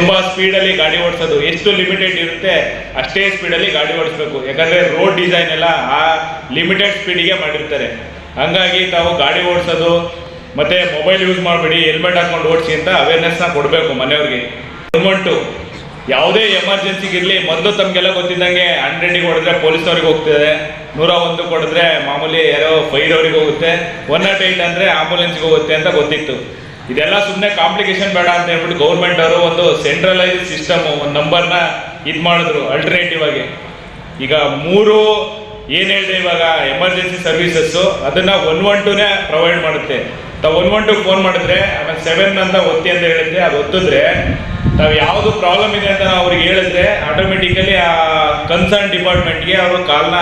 ತುಂಬಾ ಸ್ಪೀಡಲ್ಲಿ ಗಾಡಿ ಓಡಿಸೋದು. ಎಷ್ಟು ಲಿಮಿಟೆಡ್ ಇರುತ್ತೆ, ಅಷ್ಟೇ ಸ್ಪೀಡಲ್ಲಿ ಗಾಡಿ ಓಡಿಸ್ಬೇಕು. ಯಾಕಂದ್ರೆ ರೋಡ್ ಡಿಸೈನ್ ಎಲ್ಲ ಆ ಲಿಮಿಟೆಡ್ ಸ್ಪೀಡಿಗೆ ಮಾಡಿರ್ತಾರೆ. ಹಂಗಾಗಿ ತಾವು ಗಾಡಿ ಓಡಿಸೋದು, ಮತ್ತೆ ಮೊಬೈಲ್ ಯೂಸ್ ಮಾಡಬೇಡಿ ಹೆಲ್ಮೆಟ್ ಹಾಕೊಂಡು ಓಡಿಸಿ ಅಂತ ಅವೇರ್ನೆಸ್ನ ಕೊಡಬೇಕು ಮನೆಯವ್ರಿಗೆ. ಗೌರ್ಮೆಂಟು ಯಾವುದೇ ಎಮರ್ಜೆನ್ಸಿಗೆ ಇರಲಿ, ಮೊದಲು ತಮಗೆಲ್ಲ ಗೊತ್ತಿದ್ದಂಗೆ ಹಂಡ್ರೆಡಿಗೆ ಹೊಡೆದ್ರೆ ಪೊಲೀಸ್ನವ್ರಿಗೆ ಹೋಗ್ತದೆ ನೂರ ಒಂದು ಕೊಡಿದ್ರೆ ಮಾಮೂಲಿ ಯಾರೋ ಫೈರ್ ಅವ್ರಿಗೆ ಹೋಗುತ್ತೆ. ಒನ್ ನಾಟ್ ಏಯ್ಟ್ ಅಂದರೆ ಆಂಬುಲೆನ್ಸ್ಗೆ ಹೋಗುತ್ತೆ ಅಂತ ಗೊತ್ತಿತ್ತು. ಇದೆಲ್ಲ ಸುಮ್ಮನೆ ಕಾಂಪ್ಲಿಕೇಶನ್ ಬೇಡ ಅಂತ ಹೇಳ್ಬಿಟ್ಟು ಗೌರ್ಮೆಂಟ್ ಅವರು ಒಂದು ಸೆಂಟ್ರಲೈಸ್ ಸಿಸ್ಟಮ್ ಒಂದು ನಂಬರ್ನ ಇದು ಮಾಡಿದ್ರು ಅಲ್ಟರ್ನೇಟಿವ್ ಆಗಿ. ಈಗ ಮೂರು ಏನು ಹೇಳಿದೆ ಇವಾಗ ಎಮರ್ಜೆನ್ಸಿ ಸರ್ವಿಸಸ್ಸು ಅದನ್ನ ಒನ್ ಒನ್ ಟೂನೇ ಪ್ರೊವೈಡ್ ಮಾಡುತ್ತೆ. ತಾವು ಒನ್ ಒನ್ ಫೋನ್ ಮಾಡಿದ್ರೆ, ಆಮೇಲೆ ಸೆವೆನ್ ಅಂತ ಒತ್ತಿ ಅಂತ ಹೇಳಿದ್ರೆ, ಅದು ಒತ್ತಿದ್ರೆ ತಾವು ಯಾವುದು ಪ್ರಾಬ್ಲಮ್ ಇದೆ ಅಂತ ನಾವು ಅವ್ರಿಗೆ ಹೇಳಿದ್ರೆ ಆಟೋಮೆಟಿಕಲಿ ಆ ಕನ್ಸರ್ನ್ ಡಿಪಾರ್ಟ್ಮೆಂಟ್ಗೆ ಅವರು ಕಾಲ್ನ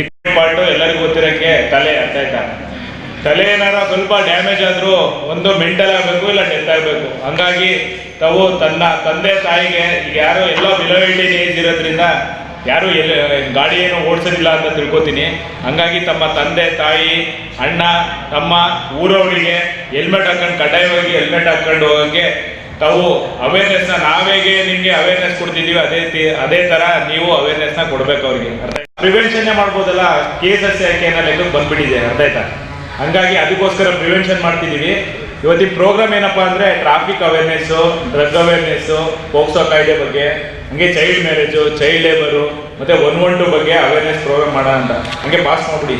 ಇದು ಪಾರ್ಟು ಎಲ್ಲರಿಗೂ ಗೊತ್ತಿರೋಂಗೆ ತಲೆ ಅರ್ಥ ಆಯ್ತಾ ತಲೆ ಏನಾರ ಸ್ವಲ್ಪ ಡ್ಯಾಮೇಜ್ ಆದರೂ ಒಂದು ಮೆಂಟಲ್ ಆಗಬೇಕು ಇಲ್ಲ ಡೆತ್ ಆಗಬೇಕು. ಹಂಗಾಗಿ ತಾವು ತನ್ನ ತಂದೆ ತಾಯಿಗೆ ಈಗ ಯಾರು ಎಲ್ಲೋ ಬಿಲೋ ಇಂಡಿಯನ್ ಏಜ್ ಇರೋದ್ರಿಂದ ಯಾರು ಎಲ್ಲ, ಗಾಡಿ ಏನು ಓಡಿಸೋದಿಲ್ಲ ಅಂತ ತಿಳ್ಕೊತೀನಿ. ಹಂಗಾಗಿ ತಮ್ಮ ತಂದೆ ತಾಯಿ, ಅಣ್ಣ, ತಮ್ಮ ಊರವರಿಗೆ ಹೆಲ್ಮೆಟ್ ಹಾಕೊಂಡು ಕಡ್ಡಾಯವಾಗಿ ಹೆಲ್ಮೆಟ್ ಹಾಕೊಂಡು ಹೋಗೋಕ್ಕೆ ತಾವು ಅವೇರ್ನೆಸ್ನ ನಾವೇಗೆ ನಿಮಗೆ ಅವೇರ್ನೆಸ್ ಕೊಡ್ತಿದ್ದೀವಿ ಅದೇ ಅದೇ ಥರ ನೀವು ಅವೇರ್ನೆಸ್ನ ಕೊಡಬೇಕು ಅವ್ರಿಗೆ. ಅರ್ಥ ಪ್ರಿವೆನ್ಷನ್ನೇ ಮಾಡ್ಬೋದಲ್ಲ, ಕೇಸಸ್ ಯಾಕೆ ಅನ್ನೋ ಲೆಕ್ಕಕ್ಕೆ ಬಂದ್ಬಿಟ್ಟಿದೆ. ಅರ್ಥ ಆಯ್ತಾ? ಹಂಗಾಗಿ ಅದಕ್ಕೋಸ್ಕರ ಪ್ರಿವೆನ್ಷನ್ ಮಾಡ್ತಿದ್ದೀವಿ. ಇವತ್ತಿನ ಪ್ರೋಗ್ರಾಮ್ ಏನಪ್ಪಾ ಅಂದ್ರೆ traffic awareness drug awareness POCSO ಕಾಯ್ದೆ ಬಗ್ಗೆ, ಹಂಗೆ ಚೈಲ್ಡ್ ಮ್ಯಾರೇಜು ಚೈಲ್ಡ್ ಲೇಬರು ಮತ್ತೆ ಒನ್ ಒನ್ ಟು ಬಗ್ಗೆ ಅವೇರ್ನೆಸ್ ಪ್ರೋಗ್ರಾಮ್ ಮಾಡೋಣ ಅಂತ. ಹಂಗೆ ಪಾಸ್ ಮಾಡ್ಬಿಡಿ.